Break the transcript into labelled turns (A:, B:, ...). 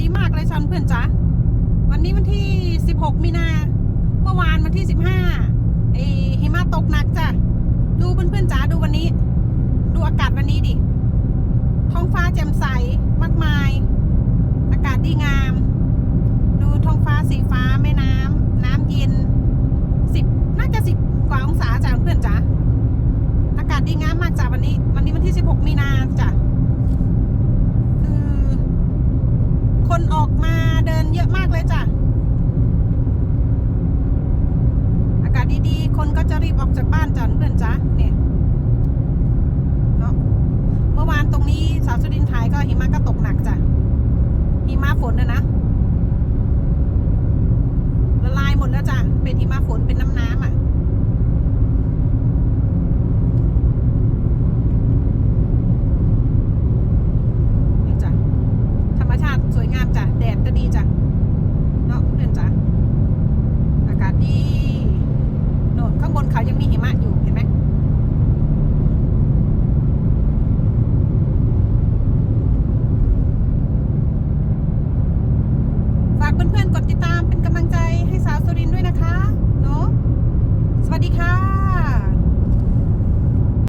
A: ดีมากเลยชันเพื่อนจ๋าวันนี้วันที่ 16 มีนา เมื่อวานวันที่ 15ไอหิมะตกหนักจ้ะ ดูเพื่อนๆจ๋าดูวันนี้ ดูอากาศวันนี้ดิ ท้องฟ้าแจ่มใสมากมาย อากาศดีงาม ดูท้องฟ้าสีฟ้าแม่น้ำน้ำเย็นสิบน่าจะสิบกว่าองศาจ้ะเพื่อนจ๋าอากาศดีงามมากจ้ะวันนี้ วันนี้วันที่ 16 มีนาจ้ะคือ คนออกมาเดินเยอะมากเลยจ้ะ อากาศดีๆ คนก็จะรีบออกจากบ้านจ้ะเพื่อนจ้ะเนี่ยเนาะเมื่อวานตรงนี้สาวสุรินทายก็หิมะก็ตกหนักจ้ะหิมะฝนนะนะละลายหมดแล้วจ้ะเป็นหิมะฝนเป็นน้ำน้ำอะ นี่จ้ะ ธรรมชาติสวยงามจ้ะ แดดก็ดีจ้ะ เนาะเพื่อนจ้ะ อากาศดีโน่นข้างบนเขายังมีหิมะอยู่ เห็นไหม ฝาก เพื่อนๆกดติดตามเป็นกำลังใจให้สาวสุรินด้วยนะคะ